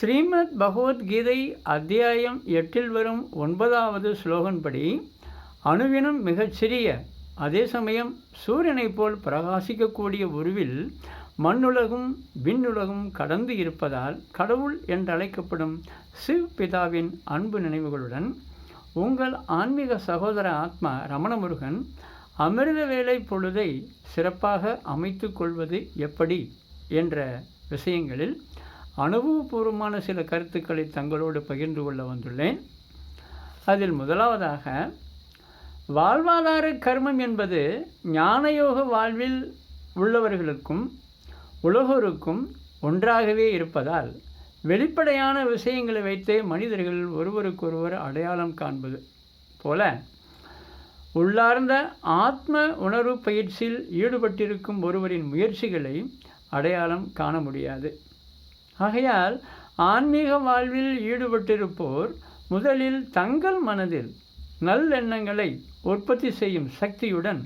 ஸ்ரீமத் பகவத்கீதை அத்தியாயம் எட்டில் வரும் ஒன்பதாவது ஸ்லோகன்படி அணுவினும் மிகச்சிறிய அதே சமயம் சூரியனைப் போல் பிரகாசிக்கக்கூடிய உருவில் மண்ணுலகும் விண்ணுலகும் கடந்து இருப்பதால் கடவுள் என்றழைக்கப்படும் சிவ் பிதாவின் அன்பு நினைவுகளுடன் உங்கள் ஆன்மீக சகோதர ஆத்மா ரமணமுருகன் அமிர்த வேலை பொழுதை சிறப்பாக அமைத்து கொள்வது எப்படி? என்ற விஷயங்களில் அனுபவபூர்வமான சில கருத்துக்களை தங்களோடு பகிர்ந்து கொள்ள வந்துள்ளேன். அதில் முதலாவதாக வாழ்வாதார கர்மம் என்பது ஞானயோக வாழ்வில் உள்ளவர்களுக்கும் உலகோருக்கும் ஒன்றாகவே இருப்பதால் வெளிப்படையான விஷயங்களை வைத்தே மனிதர்கள் ஒருவருக்கொருவர் அடையாளம் காண்பது போல உள்ளார்ந்த ஆத்ம உணர்வு பயிற்சியில் ஈடுபட்டிருக்கும் ஒருவரின் முயற்சிகளை அடையாளம் காண முடியாது. ஆகையால் ஆன்மீக வாழ்வில் ஈடுபட்டிருப்போர் முதலில் தங்கள் மனதில் நல்லெண்ணங்களை உற்பத்தி செய்யும் சக்தியுடன்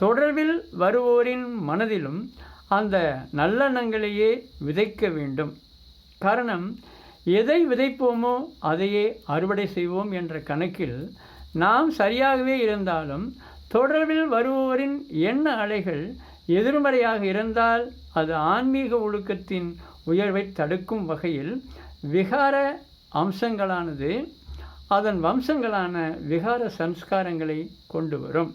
தொடர்பில் வருவோரின் மனதிலும் அந்த நல்லெண்ணங்களையே விதைக்க வேண்டும். காரணம் எதை விதைப்போமோ அதையே அறுவடை செய்வோம் என்ற கணக்கில் நாம் சரியாகவே இருந்தாலும் தொடர்பில் வருபவரின் எண்ண அலைகள் எதிர்மறையாக இருந்தால் அது ஆன்மீக ஒழுக்கத்தின் உயர்வை தடுக்கும் வகையில் விகார அம்சங்களானது அதன் வம்சங்களான விகார சம்ஸ்காரங்களை கொண்டு வரும்.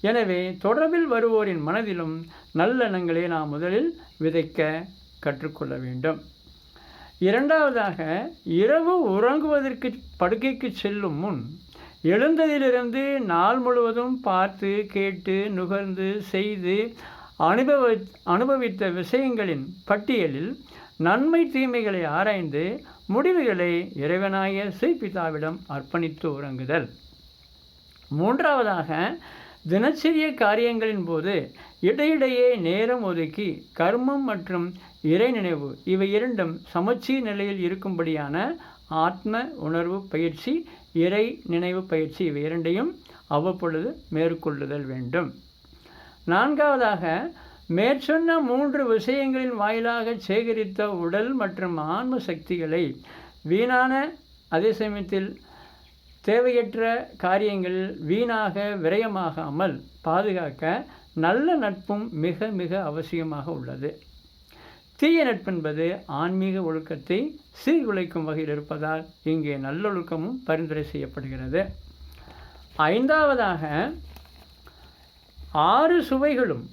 எனவே தொடர்பில் வருவோரின் மனதிலும் நல்லெண்ணங்களை நாம் முதலில் விதைக்க கற்றுக்கொள்ள வேண்டும். இரண்டாவதாக இரவு உறங்குவதற்கு படுக்கைக்கு செல்லும் முன் எழுந்ததிலிருந்து நாள் முழுவதும் பார்த்து கேட்டு நுகர்ந்து செய்து அனுபவ அனுபவித்த விஷயங்களின் பட்டியலில் நன்மை தீமைகளை ஆராய்ந்து முடிவுகளை இறைவனாய ஸ்ரீபிதாவிடம் அர்ப்பணித்து உறங்குதல். மூன்றாவதாக தினச்சரிய காரியங்களின் போது இடையிடையே நேரம் ஒதுக்கி கர்மம் மற்றும் இறை நினைவு இவை இரண்டும் சமச்சீர் நிலையில் இருக்கும்படியான ஆத்ம உணர்வு பயிற்சி இறை நினைவு பயிற்சி இவை இரண்டையும் அவ்வப்பொழுது மேற்கொள்ளுதல் வேண்டும். நான்காவதாக மேற்சொன்ன மூன்று விஷயங்களின் வாயிலாக சேகரித்த உடல் மற்றும் ஆன்ம சக்திகளை வீணான அதே சமயத்தில் தேவையற்ற காரியங்கள் வீணாக விரயமாகாமல் பாதுகாக்க நல்ல நட்பும் மிக மிக அவசியமாக உள்ளது. தீய நட்பென்பது ஆன்மீக ஒழுக்கத்தை சீர்குலைக்கும் வகையில் இருப்பதால் இங்கே நல்லொழுக்கமும் பரிந்துரை செய்யப்படுகிறது. ஐந்தாவதாக ஆறு சுவைகளும்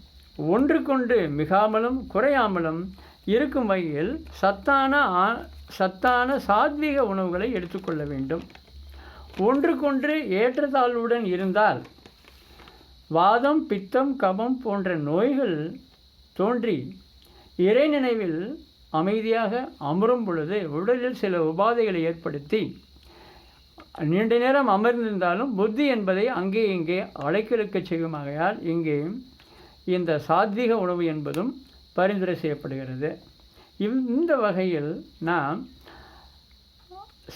ஒன்றுக்கொண்டு மிகாமலும் குறையாமலும் இருக்கும் வகையில் சத்தான சத்தான சாத்வீக உணவுகளை எடுத்துக்கொள்ள வேண்டும். ஒன்றுக்கொன்று ஏற்றத்தாழ்வுடன் இருந்தால் வாதம் பித்தம் கபம் போன்ற நோய்கள் தோன்றி இறை நினைவில் அமைதியாக அமரும் பொழுது உடலில் சில உபாதைகளை ஏற்படுத்தி நீண்ட நேரம் அமர்ந்திருந்தாலும் புத்தி என்பதை அங்கே இங்கே அழைக்கிழக்க செய்யுமாகையால் இங்கே இந்த சாத்வீக உணவு என்பதும் பரிந்துரை செய்யப்படுகிறது. இந்த வகையில் நாம்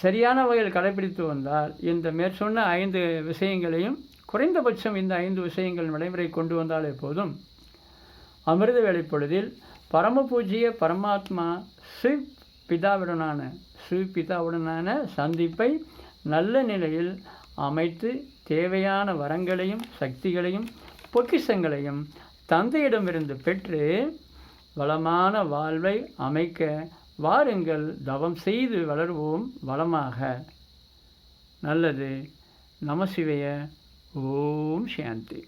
சரியான வகையில் கடைபிடித்து வந்தால் இந்த மேற்சொன்ன ஐந்து விஷயங்களையும் குறைந்தபட்சம் இந்த ஐந்து விஷயங்கள் நடைமுறை கொண்டு வந்தாலே போதும். அமிர்த வேலை பொழுதில் பரம பூஜ்ய பரமாத்மா ஸ்ரீ பிதாவுடனான ஸ்ரீ பிதாவுடனான சந்திப்பை நல்ல நிலையில் அமைத்து தேவையான வரங்களையும் சக்திகளையும் பொக்கிஷங்களையும் தந்தையிடமிருந்து பெற்று வளமான வாழ்வை அமைக்க வாருங்கள். தவம் செய்து வளர்வோம் வளமாக. நல்லது. நமசிவைய ஓம் சாந்தி.